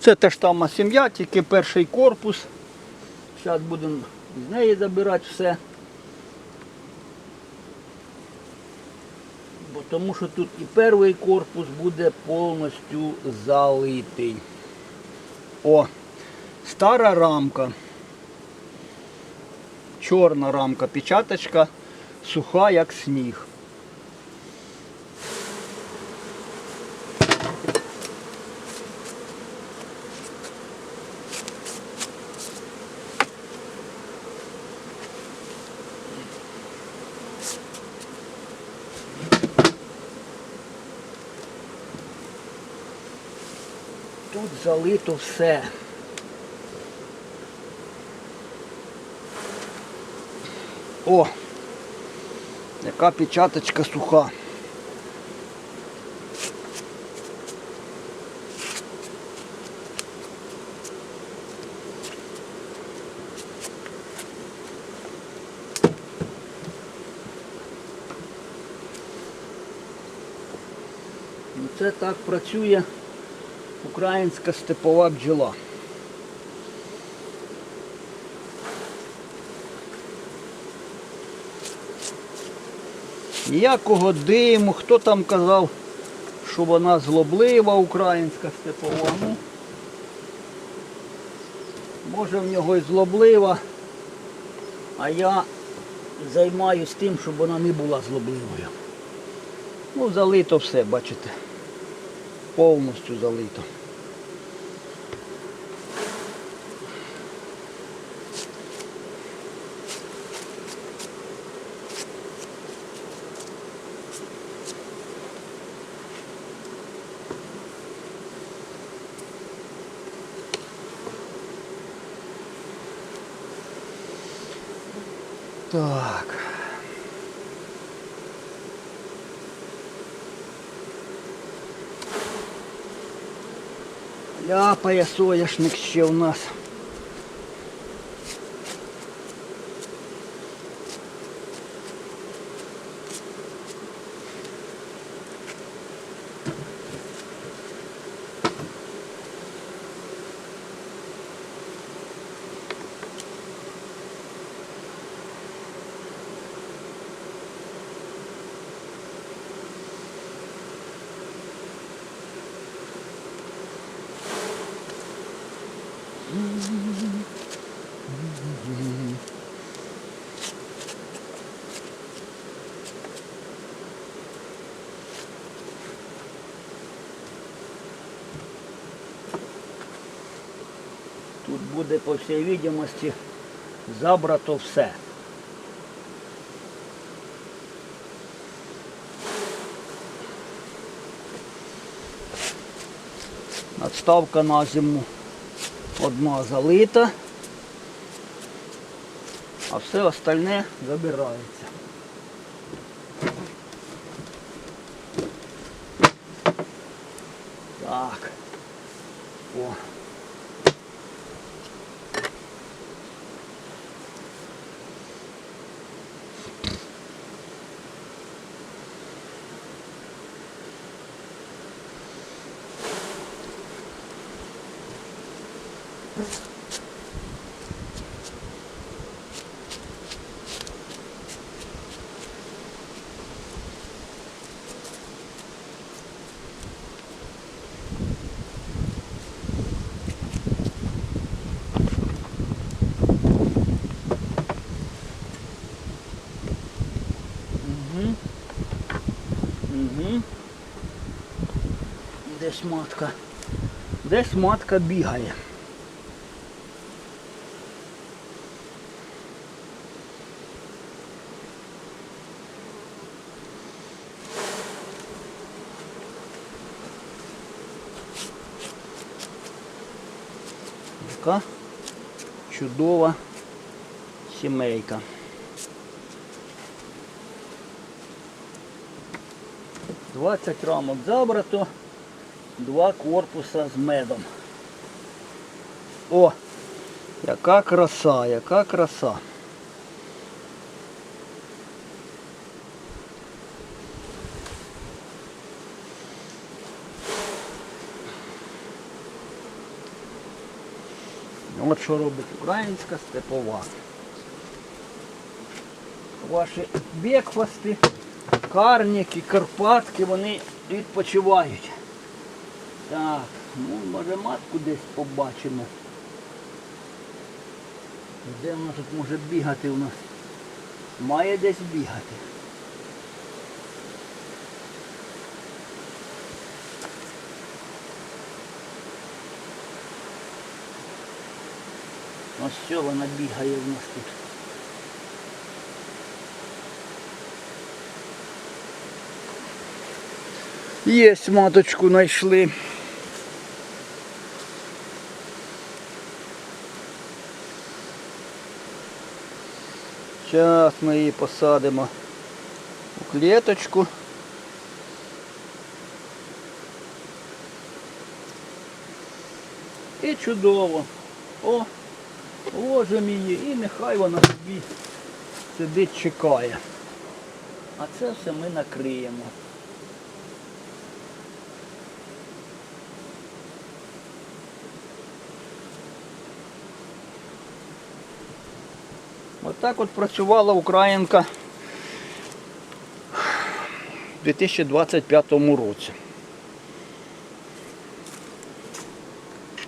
Це теж сама сім'я, тільки перший корпус. Зараз будемо з неї забирати все. Бо тому що тут і перший корпус буде повністю залитий. О, стара рамка. Чорна рамка, печаточка, суха як сніг. Тут залито все. О! Яка печаточка суха. Це так працює українська степова бджола. Ніякого диму, хто там казав, що вона злоблива українська степова. Ну, може в нього і злоблива, а я займаюсь тим, щоб вона не була злобливою. Ну, залито все, бачите. Повністю залито. Так. Ляпає соняшник ще у нас. Буде, по всій відомості, забрато все. Надставка на зиму одна залита, а все остальне забирається. Так. О. Десь матка. Десь матка бігає. Яка чудова сімейка. Двадцять рамок забрато, два корпуса з медом. О, яка краса, яка краса. От що робить українська степова. Ваші бекфасти, карніки, карпатки, вони відпочивають. Так, ну може матку десь побачимо. Де вона тут може бігати у нас? Має десь бігати. Ось що вона бігає у нас тут. Єсть маточку знайшли. Зараз ми її посадимо у клеточку. І чудово. О, ложимо її і нехай вона собі сидить, чекає. А це все ми накриємо. Отак от працювала Українка в 2025 році.